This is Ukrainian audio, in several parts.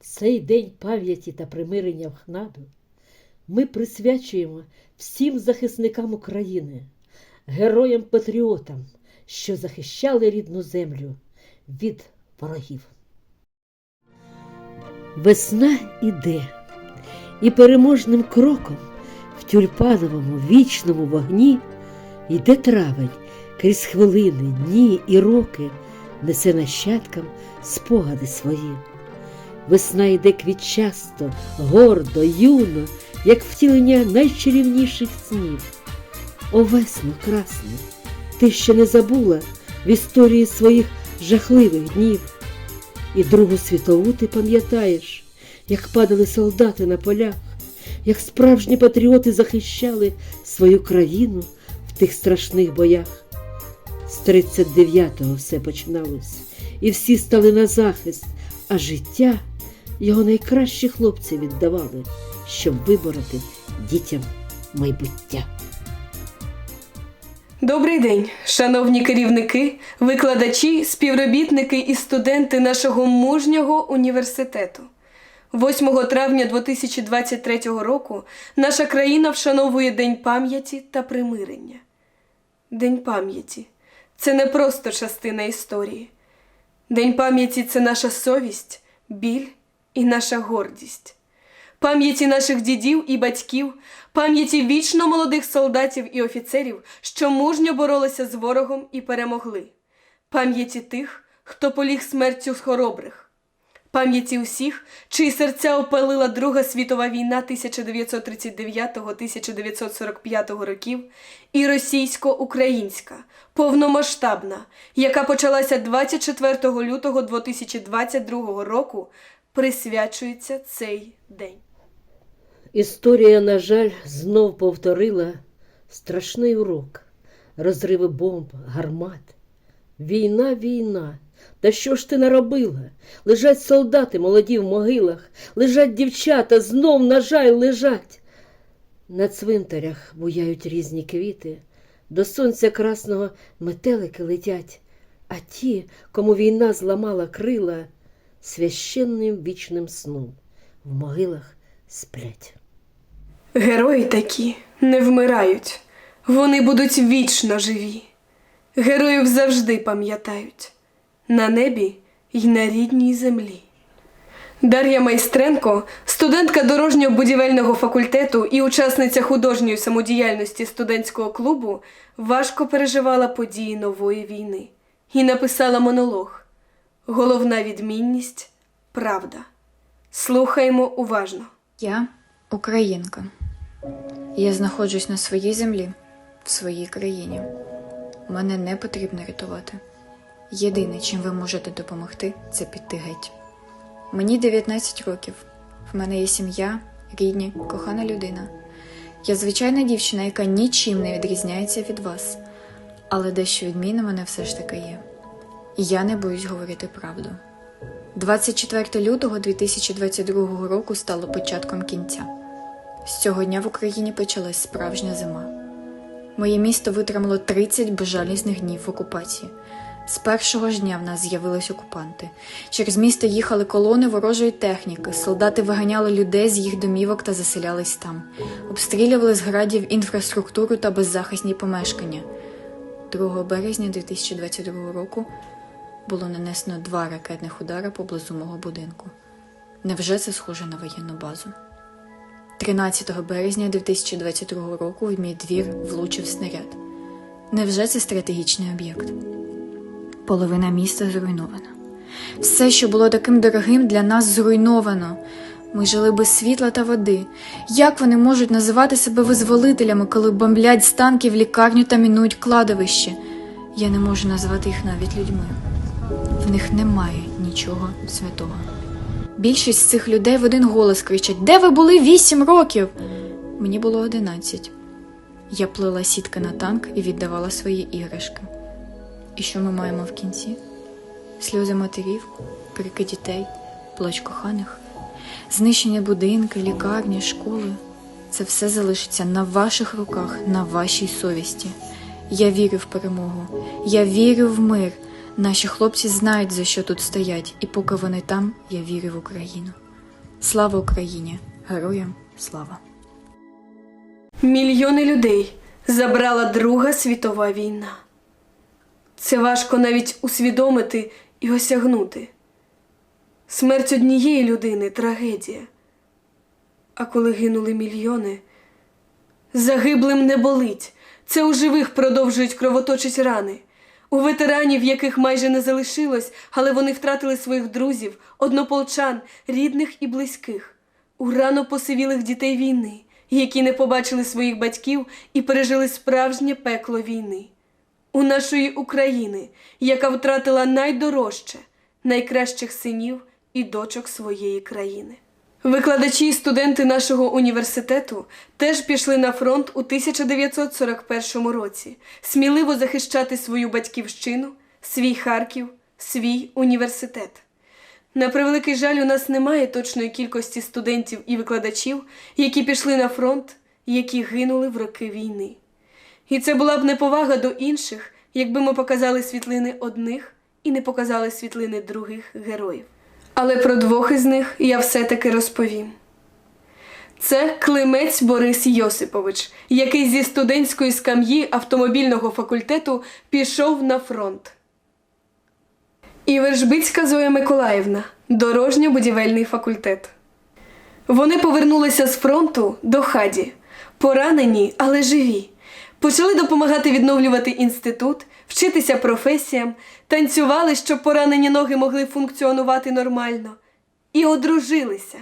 Цей день пам'яті та примирення в Хнаду ми присвячуємо всім захисникам України, героям-патріотам, що захищали рідну землю від ворогів. Весна іде, і переможним кроком в тюльпановому вічному вогні йде травень крізь хвилини, дні і роки несе нащадкам спогади свої. Весна йде квітчасто, гордо, юно, як втілення найчарівніших снів. О, весно, красно, ти ще не забула в історії своїх жахливих днів. І Другу світову ти пам'ятаєш, як падали солдати на полях, як справжні патріоти захищали свою країну в тих страшних боях. З 39-го все починалось, і всі стали на захист, а життя його найкращі хлопці віддавали, щоб вибороти дітям майбуття. Добрий день, шановні керівники, викладачі, співробітники і студенти нашого мужнього університету. 8 травня 2023 року наша країна вшановує День пам'яті та примирення. День пам'яті це не просто частина історії. День пам'яті це наша совість, біль і наша гордість. Пам'яті наших дідів і батьків, пам'яті вічно молодих солдатів і офіцерів, що мужньо боролися з ворогом і перемогли, пам'яті тих, хто поліг смертю з хоробрих, пам'яті усіх, чиї серця опалила Друга світова війна 1939-1945 років і російсько-українська, повномасштабна, яка почалася 24 лютого 2022 року, присвячується цей день. Історія, на жаль, знов повторила страшний урок, розриви бомб, гармат. Війна, війна. Та що ж ти наробила? Лежать солдати молоді в могилах, лежать дівчата, знов, на жаль, лежать. На цвинтарях буяють різні квіти, до сонця красного метелики летять, а ті, кому війна зламала крила, священним вічним сном в могилах сплять. Герої такі не вмирають, вони будуть вічно живі. Героїв завжди пам'ятають на небі й на рідній землі. Дар'я Майстренко, студентка дорожньо-будівельного факультету і учасниця художньої самодіяльності студентського клубу, важко переживала події нової війни і написала монолог. Головна відмінність правда. Слухаємо уважно. Я українка. Я знаходжусь на своїй землі, в своїй країні. Мене не потрібно рятувати. Єдине, чим ви можете допомогти, це піти геть. Мені 19 років. В мене є сім'я, рідні, кохана людина. Я звичайна дівчина, яка нічим не відрізняється від вас, але дещо відмінне мене все ж таки є. Я не боюсь говорити правду. 24 лютого 2022 року стало початком кінця. З цього дня в Україні почалась справжня зима. Моє місто витримало 30 безжалісних днів в окупації. З першого ж дня в нас з'явились окупанти. Через місто їхали колони ворожої техніки, солдати виганяли людей з їх домівок та заселялись там, обстрілювали з градів інфраструктуру та беззахисні помешкання. 2 березня 2022 року було нанесено два ракетних удари поблизу мого будинку. Невже це схоже на воєнну базу? 13 березня 2022 року в мій двір влучив снаряд. Невже це стратегічний об'єкт? Половина міста зруйнована. Все, що було таким дорогим, для нас зруйновано. Ми жили без світла та води. Як вони можуть називати себе визволителями, коли бомблять з танків лікарню та мінують кладовище? Я не можу назвати їх навіть людьми. В них немає нічого святого. Більшість з цих людей в один голос кричать: Де ви були вісім років? Мені було одинадцять. Я плела сітки на танк і віддавала свої іграшки. І що ми маємо в кінці? Сльози матерів, крики дітей, плач коханих, знищені будинки, лікарні, школи. Це все залишиться на ваших руках, на вашій совісті. Я вірю в перемогу, я вірю в мир. Наші хлопці знають, за що тут стоять, і поки вони там, я вірю в Україну. Слава Україні! Героям слава! Мільйони людей забрала Друга світова війна. Це важко навіть усвідомити і осягнути. Смерть однієї людини трагедія. А коли гинули мільйони, загиблим не болить. Це у живих продовжують кровоточить рани. У ветеранів, яких майже не залишилось, але вони втратили своїх друзів, однополчан, рідних і близьких, у рано посивілих дітей війни, які не побачили своїх батьків і пережили справжнє пекло війни. У нашої України, яка втратила найдорожче, найкращих синів і дочок своєї країни. Викладачі і студенти нашого університету теж пішли на фронт у 1941 році, сміливо захищати свою батьківщину, свій Харків, свій університет. На превеликий жаль, у нас немає точної кількості студентів і викладачів, які пішли на фронт, які гинули в роки війни. І це була б неповага до інших, якби ми показали світлини одних і не показали світлини других героїв. Але про двох із них я все-таки розповім. Це Климець Борис Йосипович, який зі студентської скам'ї автомобільного факультету пішов на фронт. І Вержбицька Зоя Миколаївна, дорожньо-будівельний факультет. Вони повернулися з фронту до хаді, поранені, але живі. Почали допомагати відновлювати інститут, вчитися професіям, танцювали, щоб поранені ноги могли функціонувати нормально, і одружилися.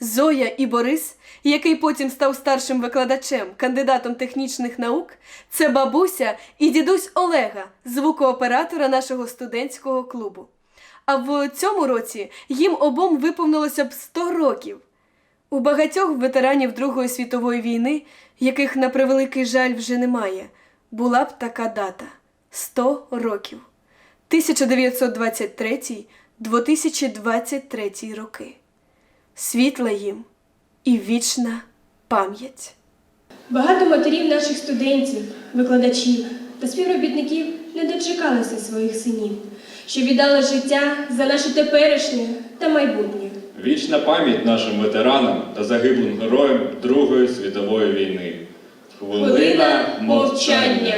Зоя і Борис, який потім став старшим викладачем, кандидатом технічних наук, це бабуся і дідусь Олега, звукооператора нашого студентського клубу. А в цьому році їм обом виповнилося б 100 років. У багатьох ветеранів Другої світової війни, яких на превеликий жаль вже немає, була б така дата 100 років 1923-2023 роки. Світла їм і вічна пам'ять. Багато матерів наших студентів, викладачів та співробітників не дочекалися своїх синів, що віддали життя за наше теперішнє та майбутнє. Вічна пам'ять нашим ветеранам та загиблим героям Другої світової війни. Хвилина мовчання.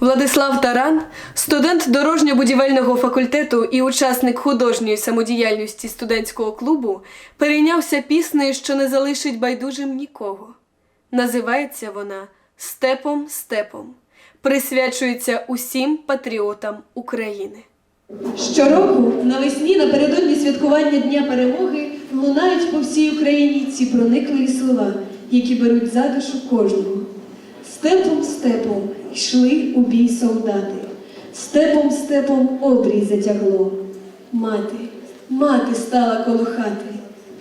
Владислав Таран, студент дорожньо-будівельного факультету і учасник художньої самодіяльності студентського клубу, перейнявся піснею, що не залишить байдужим нікого. Називається вона Степом Степом. Присвячується усім патріотам України. Щороку навесні напередодні святкування Дня перемоги лунають по всій Україні ці проникливі слова, які беруть за душу кожного. Степом степом йшли у бій солдати, степом степом обрій затягло. Мати, мати стала коло хати,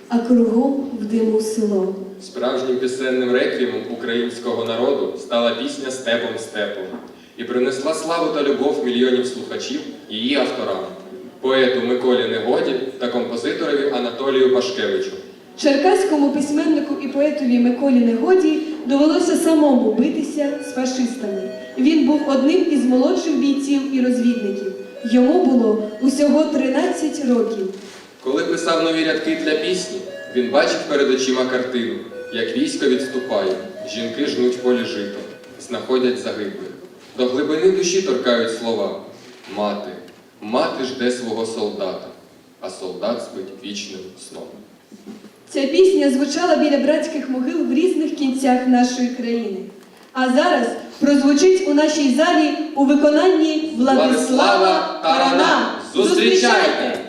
а кругом в диму село. Справжнім пісенним реквіємом українського народу стала пісня Степом Степом і принесла славу та любов мільйонів слухачів її авторам, поету Миколі Негоді та композиторові Анатолію Пашкевичу. Черкаському письменнику і поетові Миколі Негоді довелося самому битися з фашистами. Він був одним із молодших бійців і розвідників. Йому було усього 13 років. Коли писав нові рядки для пісні, він бачив перед очима картину, як військо відступає, жінки жнуть полі жито, знаходять загиблих. До глибини душі торкають слова Мати, мати жде свого солдата, а солдат спить вічним сном. Ця пісня звучала біля братських могил в різних кінцях нашої країни. А зараз прозвучить у нашій залі у виконанні Владислава Тарана. Зустрічайте!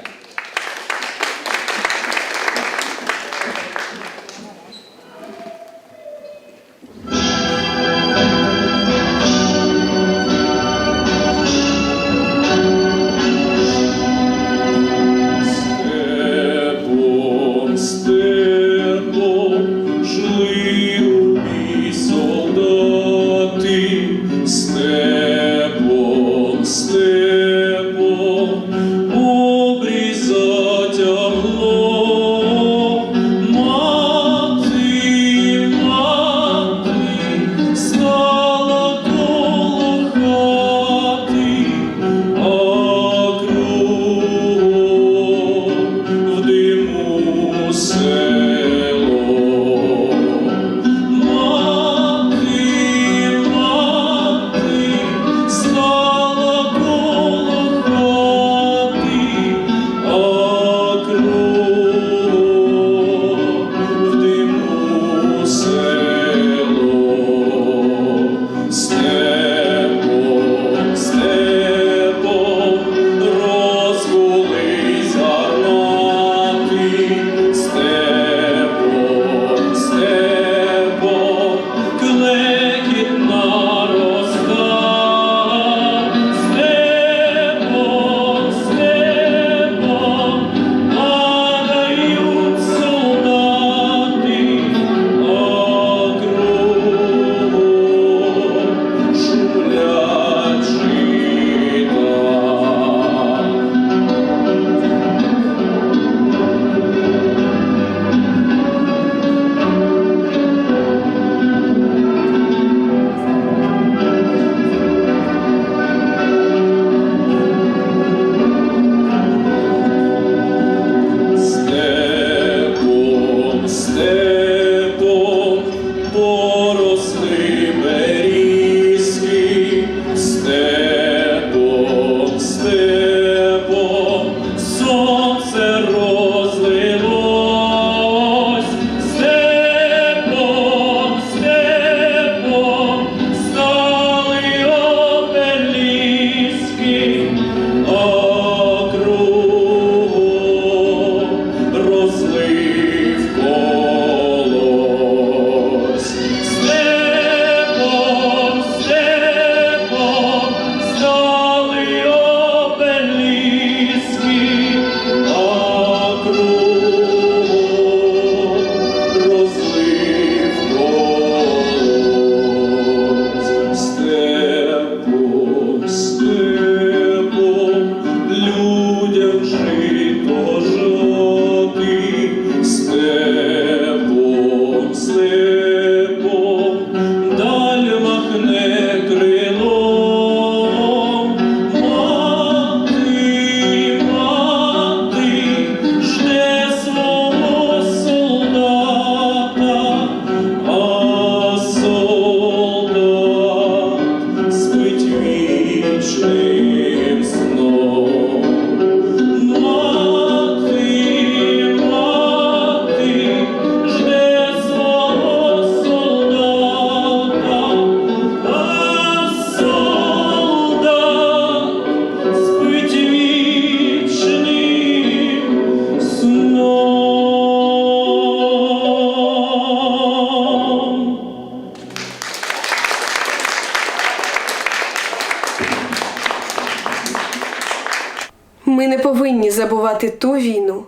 Повинні ту війну,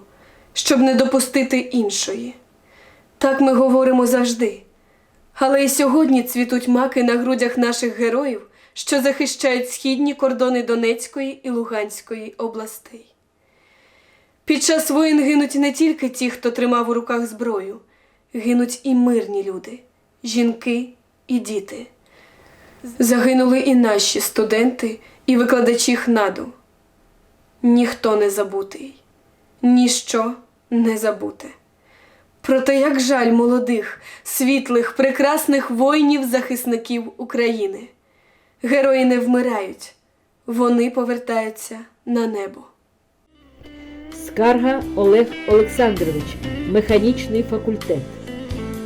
щоб не допустити іншої. Так ми говоримо завжди. Але і сьогодні цвітуть маки на грудях наших героїв, що захищають східні кордони Донецької і Луганської областей. Під час воїн гинуть не тільки ті, хто тримав у руках зброю, гинуть і мирні люди, жінки і діти. Загинули і наші студенти і викладачі ХНАДу. Ніхто не забутий, ніщо не забуте. Проте як жаль молодих, світлих, прекрасних воїнів-захисників України. Герої не вмирають, вони повертаються на небо. Скарга Олег Олександрович, механічний факультет.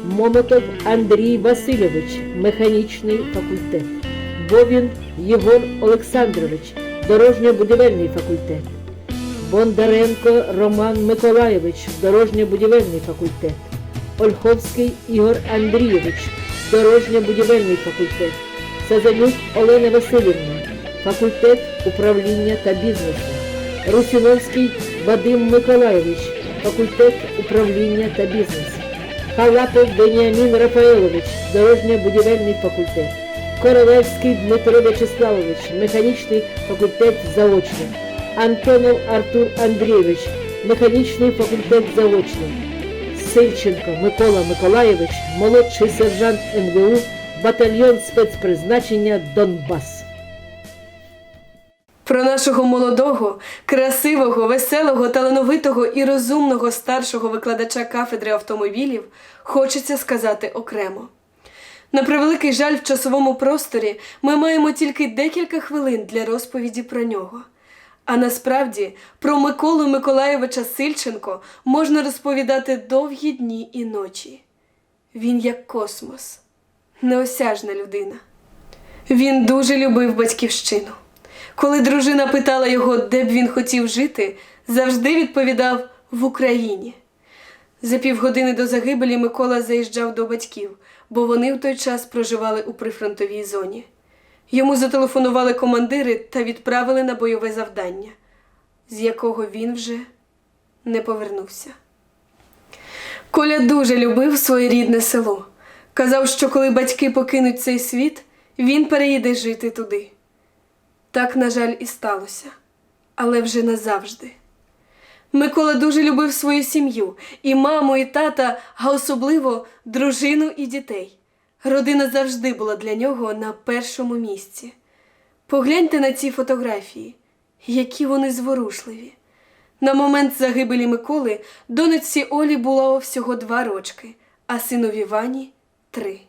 Момотов Андрій Васильович, механічний факультет. Бовін Єгор Олександрович, дорожньо-будівельний факультет. Бондаренко Роман Миколайович, дорожньо-будівельний факультет. Ольховський Ігор Андрійович, дорожньо-будівельний факультет. Сазанюк Олена Васильівна, факультет управління та бізнесу. Русіновський Вадим Миколайович, факультет управління та бізнесу. Халапов Беніамін Рафаелович, дорожньо-будівельний факультет. Королевський Дмитро Вячеславович, механічний факультет заочний. Антонов Артур Андрійович, механічний факультет заочний. Сильченко Микола Миколайович, молодший сержант МВУ, батальйон спецпризначення Донбас. Про нашого молодого, красивого, веселого, талановитого і розумного старшого викладача кафедри автомобілів хочеться сказати окремо. На превеликий жаль, в часовому просторі ми маємо тільки декілька хвилин для розповіді про нього. А насправді про Миколу Миколаєвича Сильченко можна розповідати довгі дні і ночі. Він як космос, неосяжна людина. Він дуже любив батьківщину. Коли дружина питала його, де б він хотів жити, завжди відповідав в Україні. За півгодини до загибелі Микола заїжджав до батьків, бо вони в той час проживали у прифронтовій зоні. Йому зателефонували командири та відправили на бойове завдання, з якого він вже не повернувся. Коля дуже любив своє рідне село. Казав, що коли батьки покинуть цей світ, він переїде жити туди. Так, на жаль, і сталося, але вже назавжди. Микола дуже любив свою сім'ю, і маму, і тата, а особливо дружину і дітей. Родина завжди була для нього на першому місці. Погляньте на ці фотографії, які вони зворушливі. На момент загибелі Миколи донечці Олі було всього два рочки, а синові Вані три.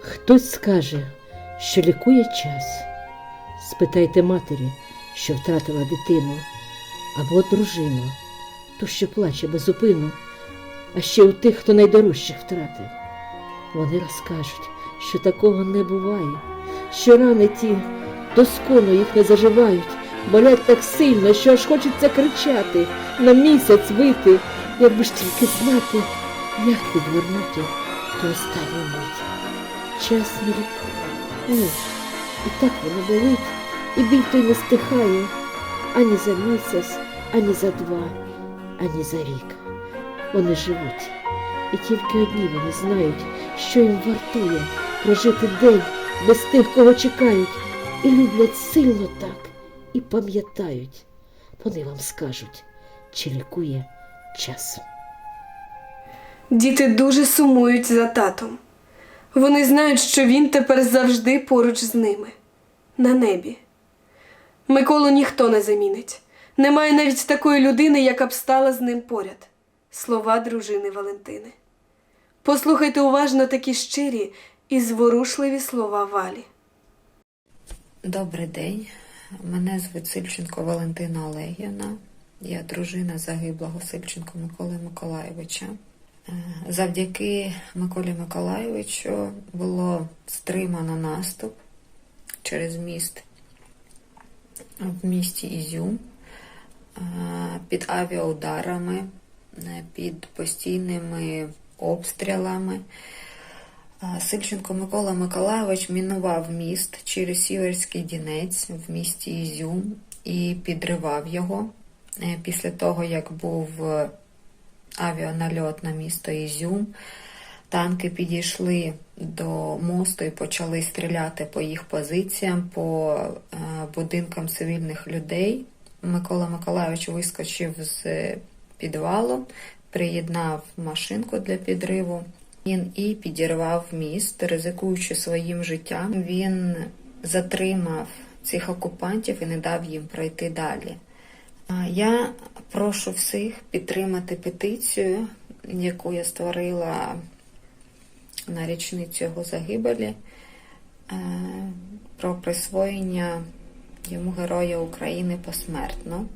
Хтось скаже, що лікує час. Спитайте матері, що втратила дитину, або дружину, ту, що плаче безупину, а ще у тих, хто найдорожчих втратив. Вони розкажуть, що такого не буває, що рани ті доскону їх не заживають, болять так сильно, що аж хочеться кричати, на місяць вити, якби ж тільки знати, як відвернути ту останню мить. Час не лікує. Ні, і так воно болить, і біль той не стихає ані за місяць, ані за два, ані за рік. Вони живуть, і тільки одні вони знають, що їм вартує прожити день без тих, кого чекають, і люблять сильно так, і пам'ятають. Вони вам скажуть, чи лікує час. Діти дуже сумують за татом. Вони знають, що він тепер завжди поруч з ними, на небі. Миколу ніхто не замінить. Немає навіть такої людини, яка б стала з ним поряд. Слова дружини Валентини. Послухайте уважно такі щирі і зворушливі слова Валі. Добрий день. Мене звуть Сильченко Валентина Олегівна. Я дружина загиблого Сильченко Миколи Миколайовича. Е, Завдяки Миколі Миколайовичу було стримано наступ через міст в місті Ізюм під авіаударами, е, під постійними обстрілами. Сильченко Микола Миколайович мінував міст через Сіверський Дінець в місті Ізюм і підривав його. Е, Після того, як був е, авіанальот на місто Ізюм, танки підійшли до мосту і почали стріляти по їх позиціям, по е, будинкам цивільних людей. Микола Миколайович вискочив з підвалу, приєднав машинку для підриву. Він і підірвав міст, ризикуючи своїм життям. Він затримав цих окупантів і не дав їм пройти далі. Я прошу всіх підтримати петицію, яку я створила на річницю його загибелі, е, про присвоєння йому Героя України посмертно.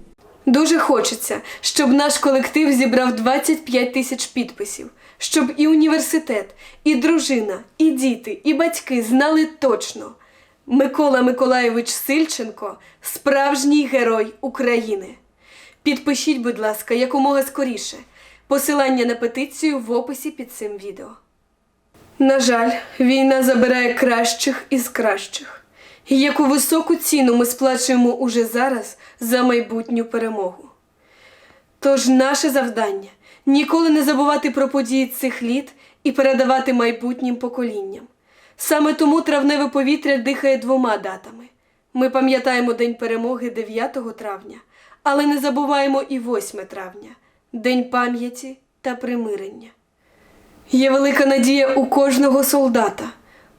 Дуже хочеться, щоб наш колектив зібрав 25 тисяч підписів, щоб і університет, і дружина, і діти, і батьки знали точно. Микола Миколайович Сильченко справжній герой України. Підпишіть, будь ласка, якомога скоріше. Посилання на петицію в описі під цим відео. На жаль, війна забирає кращих із кращих. І яку високу ціну ми сплачуємо уже зараз за майбутню перемогу. Тож наше завдання ніколи не забувати про події цих літ і передавати майбутнім поколінням. Саме тому травневе повітря дихає двома датами. Ми пам'ятаємо День перемоги 9 травня, але не забуваємо і 8 травня День пам'яті та примирення. Є велика надія у кожного солдата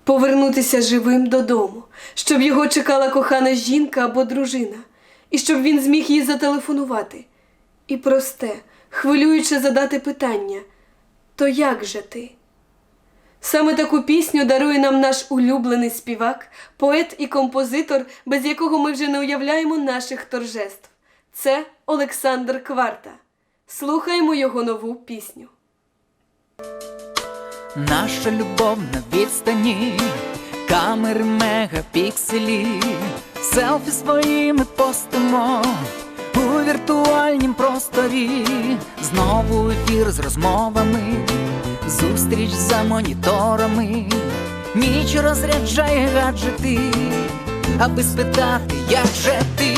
повернутися живим додому, щоб його чекала кохана жінка або дружина, і щоб він зміг їй зателефонувати. І просте, хвилююче задати питання: то як же ти? Саме таку пісню дарує нам наш улюблений співак, поет і композитор, без якого ми вже не уявляємо наших торжеств. Це Олександр Кварта. Слухаємо його нову пісню. Наша любов на відстані, камери мегапікселі, селфі своїми постимо у віртуальнім просторі, знову ефір з розмовами, зустріч за моніторами, ніч розряджає гаджети, аби спитати, як же ти,